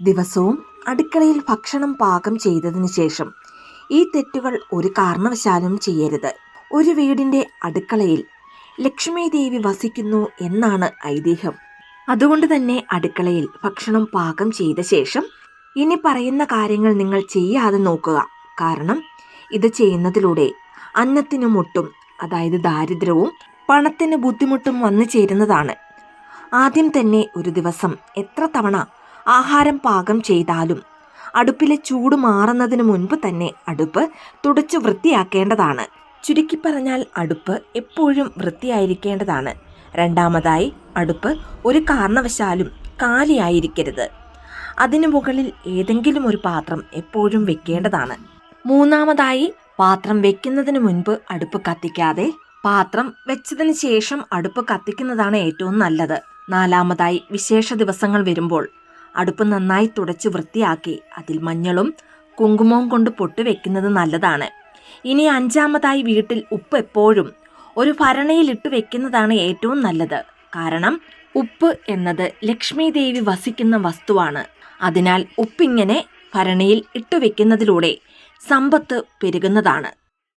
ദിവസവും അടുക്കളയിൽ ഭക്ഷണം പാകം ചെയ്തതിനു ശേഷം ഈ തെറ്റുകൾ ഒരു കാരണവശാലും ചെയ്യരുത്. ഒരു വീടിന്റെ അടുക്കളയിൽ ലക്ഷ്മി ദേവി വസിക്കുന്നു എന്നാണ് ഐതിഹ്യം. അതുകൊണ്ട് തന്നെ അടുക്കളയിൽ ഭക്ഷണം പാകം ചെയ്ത ശേഷം ഇനി പറയുന്ന കാര്യങ്ങൾ നിങ്ങൾ ചെയ്യാതെ നോക്കുക. കാരണം ഇത് ചെയ്യുന്നതിലൂടെ അന്നത്തിന് മുട്ടും അതായത് ദാരിദ്ര്യവും പണത്തിന് ബുദ്ധിമുട്ടും വന്നു ചേരുന്നതാണ്. ആദ്യം തന്നെ ഒരു ദിവസം എത്ര തവണ ആഹാരം പാകം ചെയ്താലും അടുപ്പിലെ ചൂട് മാറുന്നതിന് മുൻപ് തന്നെ അടുപ്പ് തുടച്ച് വൃത്തിയാക്കേണ്ടതാണ്. ചുരുക്കി പറഞ്ഞാൽ അടുപ്പ് എപ്പോഴും വൃത്തിയായിരിക്കേണ്ടതാണ്. രണ്ടാമതായി അടുപ്പ് ഒരു കാരണവശാലും കാലിയായിരിക്കരുത്. അതിനു മുകളിൽ ഏതെങ്കിലും ഒരു പാത്രം എപ്പോഴും വെക്കേണ്ടതാണ്. മൂന്നാമതായി പാത്രം വെക്കുന്നതിന് മുൻപ് അടുപ്പ് കത്തിക്കാതെ പാത്രം വെച്ചതിന് ശേഷം അടുപ്പ് കത്തിക്കുന്നതാണ് ഏറ്റവും നല്ലത്. നാലാമതായി വിശേഷ ദിവസങ്ങൾ വരുമ്പോൾ അടുപ്പ് നന്നായി തുടച്ച് വൃത്തിയാക്കി. അതിൽ മഞ്ഞളും കുങ്കുമവും കൊണ്ട് പൊട്ട് വെക്കുന്നത് നല്ലതാണ്. ഇനി അഞ്ചാമതായി വീട്ടിൽ ഉപ്പ് എപ്പോഴും ഒരു ഭരണയിലിട്ട് വെക്കുന്നതാണ് ഏറ്റവും നല്ലത്. കാരണം ഉപ്പ് എന്നത് ലക്ഷ്മി ദേവി വസിക്കുന്ന വസ്തുവാണ്. അതിനാൽ ഉപ്പിങ്ങനെ ഭരണിയിൽ ഇട്ടു വെക്കുന്നതിലൂടെ സമ്പത്ത് പെരുകുന്നതാണ്.